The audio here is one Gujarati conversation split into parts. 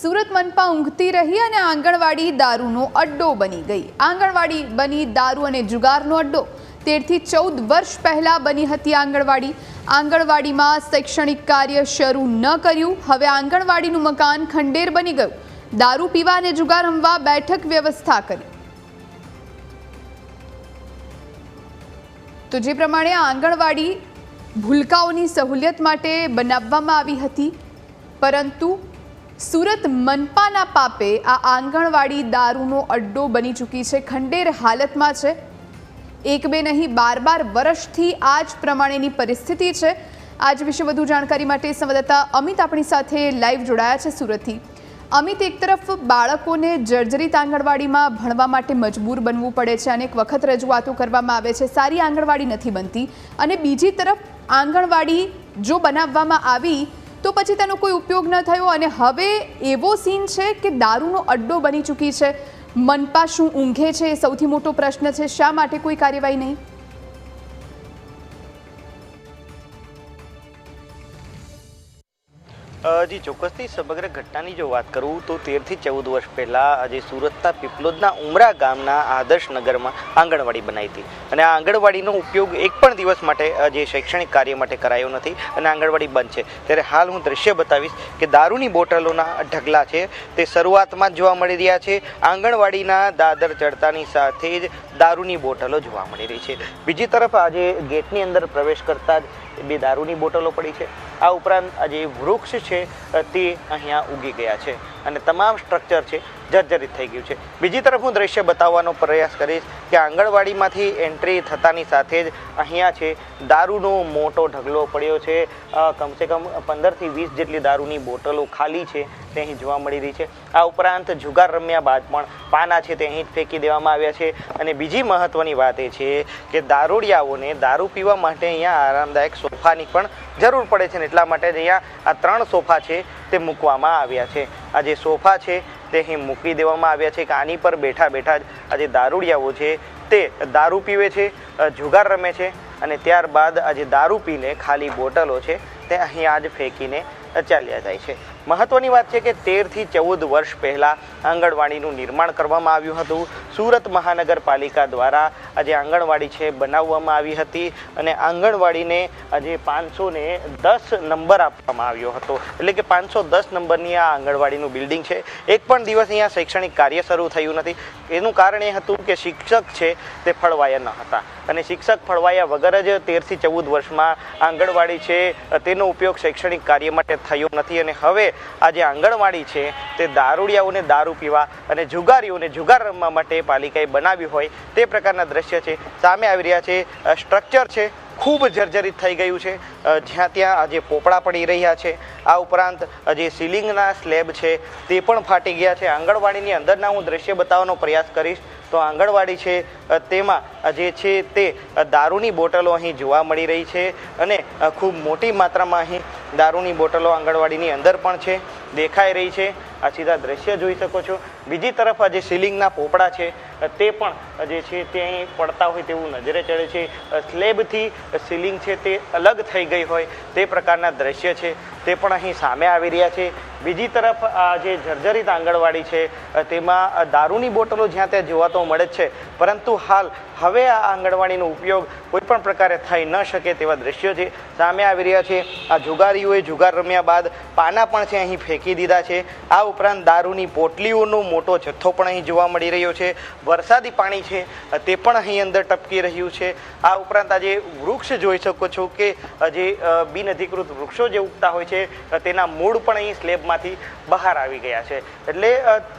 સુરત મનપા ઊંઘતી રહી અને આંગણવાડી દારૂનો અડ્ડો બની ગઈ. આંગણવાડી બની દારૂ અને જુગારનો અડ્ડો. તેરથી ચૌદ વર્ષ પહેલાં બની હતી આંગણવાડી. આંગણવાડીમાં શૈક્ષણિક કાર્ય શરૂ ન કર્યું. હવે આંગણવાડીનું મકાન ખંડેર બની ગયું. દારૂ પીવા અને જુગાર રમવા બેઠક વ્યવસ્થા કરી. તો જે પ્રમાણે આંગણવાડી ભૂલકાઓની સહુલિયત માટે બનાવવામાં આવી હતી, પરંતુ સુરત મનપાના પાપે આ આંગણવાડી દારૂનો અડ્ડો બની ચૂકી છે, ખંડેર હાલતમાં છે. એક બે નહીં, બાર બાર વર્ષથી આ જ પ્રમાણેની પરિસ્થિતિ છે. આજ વિશે વધુ જાણકારી માટે સંવાદદાતા અમિત આપણી સાથે લાઈવ જોડાયા છે સુરતથી. અમિત, એક તરફ બાળકોને જર્જરિત આંગણવાડીમાં ભણવા માટે મજબૂર બનવું પડે છે અનેક વખત રજૂઆતો કરવામાં આવે છે, સારી આંગણવાડી નથી બનતી. અને બીજી તરફ આંગણવાડી જો બનાવવામાં આવી તો પછી તેનો કોઈ ઉપયોગ ન થયો અને હવે એવો સીન છે કે દારૂનો અડ્ડો બની ચૂકી છે. મનપા શું ઊંઘે છે એ સૌથી મોટો પ્રશ્ન છે. શા માટે કોઈ કાર્યવાહી નહીં? જી, ચોક્કસથી સમગ્ર ઘટનાની જો વાત કરું તો તેરથી ચૌદ વર્ષ પહેલાં આજે સુરતના પીપલોદના ઉમરા ગામના આદર્શ નગરમાં આંગણવાડી બનાવી હતી. અને આ આંગણવાડીનો ઉપયોગ એક પણ દિવસ માટે જે શૈક્ષણિક કાર્ય માટે કરાયો નથી અને આંગણવાડી બંધ છે. ત્યારે હાલ હું દ્રશ્ય બતાવીશ કે દારૂની બોટલોના ઢગલા છે, તે શરૂઆતમાં જ જોવા મળી રહ્યા છે. આંગણવાડીના દાદર ચડતાની સાથે જ દારૂની બોટલો જોવા મળી રહી છે. બીજી તરફ આજે ગેટની અંદર પ્રવેશ કરતાં જ બે દારૂની બોટલો પડી છે. આ ઉપરાંત આ જે વૃક્ષ છે તે અહીંયા ઉગી ગયા છે. અને તમામ સ્ટ્રક્ચર છે જર્જરિત થઈ ગયું છે. બીજી તરફ હું દ્રશ્ય બતાવવાનો પ્રયાસ કરીશ કે આંગણવાડીમાંથી એન્ટ્રી થતાની સાથે જ અહીંયા છે દારૂનો મોટો ઢગલો પડ્યો છે. કમસે કમ પંદરથી વીસ જેટલી દારૂની બોટલો ખાલી છે તે અહીં જોવા મળી રહી છે. આ ઉપરાંત જુગાર રમ્યા બાદ પણ પાના છે તે અહીં જ ફેંકી દેવામાં આવ્યા છે. અને બીજી મહત્ત્વની વાત એ છે કે દારૂડિયાઓને દારૂ પીવા માટે અહીંયા આરામદાયક સોફાની પણ જરૂર પડે છે ને એટલા માટે જ અહીંયા આ ત્રણ સોફા છે તે મૂકવામાં આવ્યા છે. આ જે સોફા છે તે અહીં મૂકી દેવામાં આવ્યા છે. કે આની પર બેઠા બેઠા જ આ જે દારૂડિયાઓ છે તે દારૂ પીવે છે જુગાર રમે છે અને ત્યારબાદ આ જે દારૂ પીને ખાલી બોટલો છે તે અહીં આજ ફેંકીને ચાલ્યા જાય છે. મહત્વની વાત છે કે તેરથી ચૌદ વર્ષ પહેલાં આંગણવાડીનું નિર્માણ કરવામાં આવ્યું હતું. સુરત મહાનગરપાલિકા દ્વારા આજે આંગણવાડી છે બનાવવામાં આવી હતી અને આંગણવાડીને આજે પાંચસો ને દસ નંબર આપવામાં આવ્યો હતો. એટલે કે પાંચસો દસ નંબરની આ આંગણવાડીનું બિલ્ડિંગ છે. એક પણ દિવસ અહીંયા શૈક્ષણિક કાર્ય શરૂ થયું નથી. એનું કારણ એ હતું કે શિક્ષક છે તે ફળવાયા ન હતા. અને શિક્ષક ફળવાયા વગર જ તેરથી ચૌદ વર્ષમાં આંગણવાડી છે તેનો ઉપયોગ શૈક્ષણિક કાર્ય માટે થયો નથી અને હવે આ જે આંગણવાડી છે, તે દારૂડિયાઓને દારૂ પીવા અને જુગારીઓને જુગાર રમવા માટે પાલિકાએ બનાવ્યું હોય તે પ્રકારના દ્રશ્ય છે. સામે આવી રહ્યા છે સ્ટ્રક્ચર છે. ખૂબ જર્જરિત થઈ ગયું છે. જ્યાં ત્યાં આજે પોપડા પડી રહ્યા છે, આ ઉપરાંત જે સીલિંગના સ્લેબ છે, તે પણ ફાટી ગયા છે. આંગણવાડીની અંદરના હું દ્રશ્ય બતાવવાનો પ્રયાસ કરીશ. તો આંગણવાડી છે તેમાં જે છે તે દારૂની બોટલો અહીં જોવા મળી રહી છે અને ખૂબ મોટી માત્રામાં અહીં દારૂની બોટલો આંગણવાડીની અંદર પણ છે, દેખાઈ રહી છે. આ સીધા દ્રશ્ય જોઈ શકો છો. બીજી તરફ આ જે સીલિંગના પોપડા છે તે પણ જે છે તે અહીં પડતા હોય તેવું નજરે ચડે છે. સ્લેબથી સીલિંગ છે તે અલગ થઈ ગઈ હોય તે પ્રકારના દ્રશ્ય છે. તે પણ અહીં સામે આવી રહ્યા છે. બીજી તરફ આ જે જર્જરિત આંગણવાડી છે તેમાં દારૂની બોટલો જ્યાં ત્યાં જોવા તો મળે જ છે. પરંતુ હાલ હવે આ આંગણવાડીનો ઉપયોગ કોઈપણ પ્રકારે થઈ ન શકે તેવા દ્રશ્યો છે. સામે આવી રહ્યા છે. આ જુગારીઓએ જુગાર રમ્યા બાદ પાના પણ છે અહીં ફેંકી દીધા છે. આ ઉપરાંત દારૂની પોટલીઓનો મોટો જથ્થો પણ અહીં જોવા મળી રહ્યો છે. વરસાદી પાણી છે, તે પણ અહીં અંદર ટપકી રહ્યું છે. આ ઉપરાંત આજે વૃક્ષ જોઈ શકો છો કે જે બિનઅધિકૃત વૃક્ષો જે ઉગતા હોય છે તેના મૂળ પણ અહીં સ્લેબમાંથી બહાર આવી ગયા છે. એટલે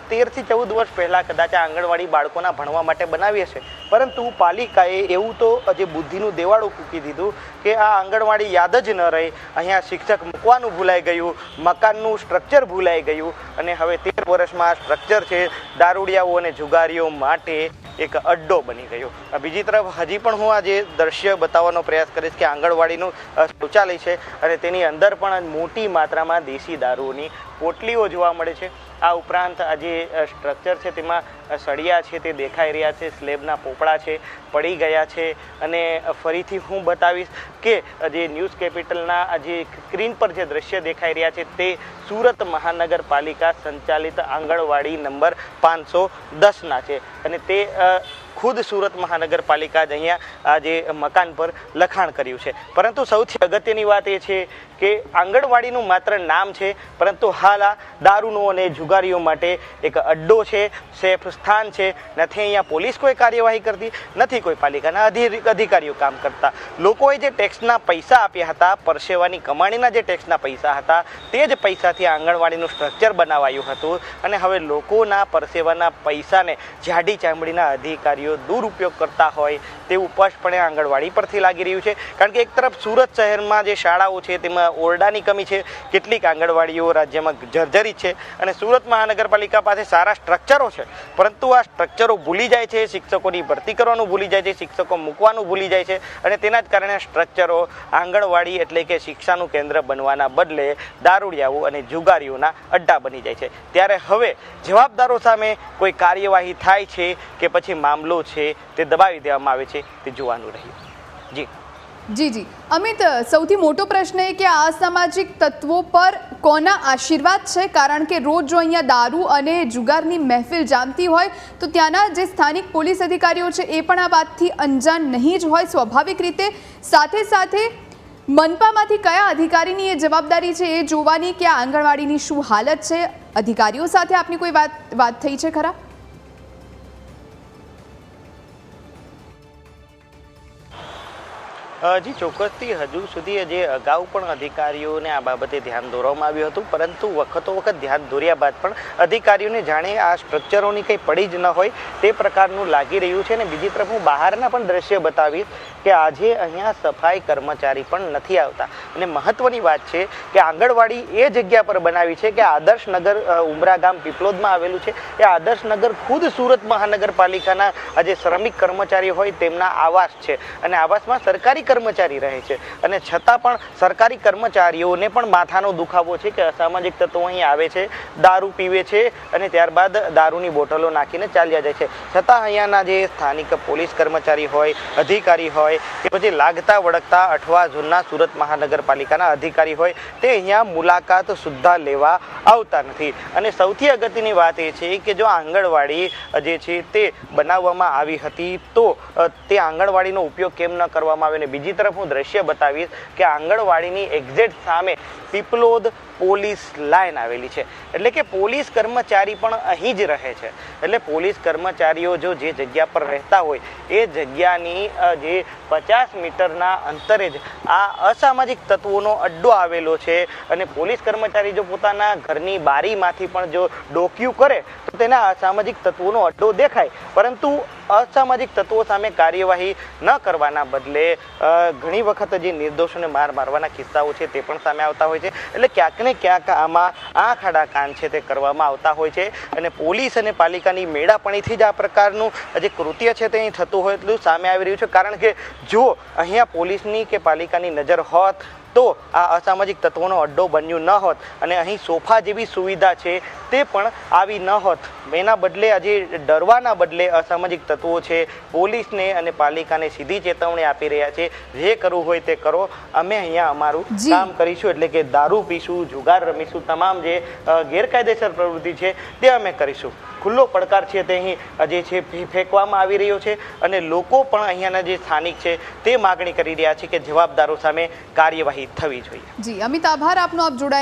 તેરથી ચૌદ વર્ષ પહેલાં કદાચ આ આંગણવાડી બાળકોના ભણવા માટે બનાવી હશે પરંતુ પાલિકાએ એવું તો જે બુદ્ધિનું દેવાળું ફૂંકી દીધું કે આ આંગણવાડી યાદ જ ન રહી. અહીંયા શિક્ષક મૂકવાનું ભૂલાઈ ગયું, મકાનનું સ્ટ્રક્ચર ભૂલાઈ ગયું અને હવે તેર વર્ષમાં સ્ટ્રક્ચર છે, દારૂડિયાઓ અને જુગારીઓ માટે એક અડ્ડો બની ગયો. બીજી તરફ હજી પણ હું આ જે દ્રશ્ય બતાવવાનો પ્રયાસ કરીશ કે આંગણવાડીનું શૌચાલય છે અને તેની અંદર પણ મોટી માત્રામાં દેશી દારૂની પોટલીઓ જોવા મળે છે. આ ઉપરાંત આ જે સ્ટ્રક્ચર છે તેમાં સળિયા છે તે દેખાઈ રહ્યા છે, સ્લેબના પોપડા છે, પડી ગયા છે અને ફરીથી હું બતાવીશ કે જે ન્યૂઝ કેપિટલના, આ જે સ્ક્રીન પર જે દ્રશ્ય દેખાઈ રહ્યા છે તે સુરત મહાનગરપાલિકા સંચાલિત આંગણવાડી નંબર પાંચસો દસના છે. અને તે ખુદ સુરત મહાનગરપાલિકા જ અહીંયા આ જે મકાન પર લખાણ કર્યું છે. પરંતુ સૌથી અગત્યની વાત એ છે કે આંગણવાડીનું માત્ર નામ છે, પરંતુ હાલ આ દારૂનો અને જુગારીઓ માટે એક અડ્ડો છે, સેફ સ્થાન છે. નથી અહીંયા પોલીસ કોઈ કાર્યવાહી કરતી, નથી કોઈ પાલિકાના અધિકારીઓ કામ કરતા. લોકોએ જે ટેક્સના પૈસા આપ્યા હતા, પરસેવાની કમાણીના જે ટેક્સના પૈસા હતા, તે જ પૈસાથી આંગણવાડીનું સ્ટ્રક્ચર બનાવાયું હતું. અને હવે લોકોના પરસેવાના પૈસાને જાડી ચામડીના અધિકારીઓ દુરુપયોગ કરતા હોય તેવું સ્પષ્ટપણે આંગણવાડી પરથી લાગી રહ્યું છે. કારણ કે એક તરફ સુરત શહેરમાં જે શાળાઓ છે, તેમાં ઓરડાની કમી છે. કેટલીક આંગણવાડીઓ રાજ્યમાં જર્જરિત છે અને સુરત મહાનગરપાલિકા પાસે સારા સ્ટ્રક્ચરો છે. પરંતુ આ સ્ટ્રક્ચરો ભૂલી જાય છે, શિક્ષકોની ભરતી કરવાનું ભૂલી જાય છે, શિક્ષકો મૂકવાનું ભૂલી જાય છે અને તેના જ કારણે સ્ટ્રક્ચરો આંગણવાડી એટલે કે શિક્ષાનું કેન્દ્ર બનવાના બદલે દારૂડિયાઓ અને જુગારીઓના અડ્ડા બની જાય છે. ત્યારે હવે જવાબદારો સામે કોઈ કાર્યવાહી થાય છે કે પછી મામલો છે તે દબાવી દેવામાં આવે છે? તે જોવાનું રહ્યું. જી. જી જી. અમિત, સૌથી મોટો પ્રશ્ન એ કે આ અસામાજિક તત્વો પર કોના આશીર્વાદ છે? કારણ કે રોજ જો અહીંયા દારૂ અને જુગારની મહેફિલ જામતી હોય, તો ત્યાંના જે સ્થાનિક પોલીસ અધિકારીઓ છે એ પણ આ વાતથી અંજાન નહીં જ હોય સ્વાભાવિક રીતે. સાથે સાથે, મનપામાંથી કયા અધિકારીની એ જવાબદારી છે એ જોવાની કે આ આંગણવાડીની શું હાલત છે? અધિકારીઓ સાથે આપની કોઈ વાત વાત થઈ છે ખરા? જી ચોક્કસથી હજુ સુધી જે અગાઉ પણ અધિકારીઓને આ બાબતે ધ્યાન દોરવામાં આવ્યું હતું, પરંતુ વખતો વખત ધ્યાન દોર્યા બાદ પણ અધિકારીઓને જાણે આ સ્ટ્રક્ચરોની કંઈ પડી જ ન હોય તે પ્રકારનું લાગી રહ્યું છે. અને બીજી તરફ હું બહારના પણ દ્રશ્ય બતાવીશ કે આજે અહીંયા સફાઈ કર્મચારી પણ નથી આવતા. અને મહત્વની વાત છે કે આંગણવાડી એ જગ્યા પર બનાવી છે કે આદર્શનગર ઉમરા ગામ પીપલોદમાં આવેલું છે. એ આદર્શનગર ખુદ સુરત મહાનગરપાલિકાના આજે શ્રમિક કર્મચારી હોય તેમના આવાસ છે. અને આવાસમાં સરકારી કર્મચારી રહે છે. અને છતાં પણ સરકારી કર્મચારીઓને પણ માથાનો દુખાવો છે કે અસામાજિક તત્વો અહીં આવે છે, દારૂ પીવે છે અને ત્યારબાદ દારૂની બોટલો નાખીને ચાલ્યા જાય છે. છતાં અહીંયાના જે સ્થાનિક પોલીસ કર્મચારી હોય, અધિકારી હોય કે પછી લાગતા વળગતા અઠવા ઝોનના સુરત મહાનગરપાલિકાના અધિકારી હોય, તે અહીંયા મુલાકાત સુદ્ધા લેવા આવતા નથી. અને સૌથી અગત્યની વાત એ છે કે જો આંગણવાડી જે છે તે બનાવવામાં આવી હતી તો તે આંગણવાડીનો ઉપયોગ કેમ ન કરવામાં આવ્યો અને બીજી તરફ હું દ્રશ્ય બતાવીશ કે આંગણવાડીની એક્ઝેક્ટ સામે પીપલોદ પોલીસ લાઈન આવેલી છે. એટલે કે પોલીસ કર્મચારી પણ અહીં જ રહે છે. એટલે પોલીસ કર્મચારીઓ જો જે જગ્યા પર રહેતા હોય, એ જગ્યાની જે પચાસ મીટરના અંતરે જ આ અસામાજિક તત્વોનો અડ્ડો આવેલો છે. અને પોલીસ કર્મચારી જો પોતાના ઘરની બારીમાંથી પણ જો ડોક્યું કરે, તો તેના અસામાજિક તત્વોનો અડ્ડો દેખાય. પરંતુ અસામાજિક તત્વો સામે કાર્યવાહી ન કરવાના બદલે ઘણી વખત જે નિર્દોષોને માર મારવાના કિસ્સાઓ છે તે પણ સામે આવતા હોય છે. એટલે ક્યાંક ને ક્યાંક આમાં આંખ આડા કાન છે તે કરવામાં આવતા હોય છે. અને પોલીસ અને પાલિકાની મેળાપણીથી જ આ પ્રકારનું જે કૃત્ય છે તે અહીં થતું હોય એટલું સામે આવી રહ્યું છે. કારણ કે જો અહીંયા પોલીસની કે પાલિકાની નજર હોત તો આ અસામાજિક તત્વોનો અડ્ડો બન્યું ન હોત અને અહીં સોફા જેવી સુવિધા છે તે પણ આવી ન હોત. એના બદલે આજે ડરવાના બદલે અસામાજિક તત્વો છે પોલીસને અને પાલિકાને સીધી ચેતવણી આપી રહ્યા છે. જે કરવું હોય તે કરો. અમે અહીંયા અમારું કામ કરીશું એટલે કે દારૂ પીશું જુગાર રમીશું. તમામ જે ગેરકાયદેસર પ્રવૃત્તિ છે, તે અમે કરીશું. ખુલ્લો પડકાર છે તે અહીં જે છે ફેંકવામાં આવી રહ્યો છે અને લોકો પણ અહીંયાના જે સ્થાનિક છે, તે માગણી કરી રહ્યા છે કે જવાબદારો સામે કાર્યવાહી થવી જોઈએ. જી, અમિત, આભાર આપનો, આપ જોડાયા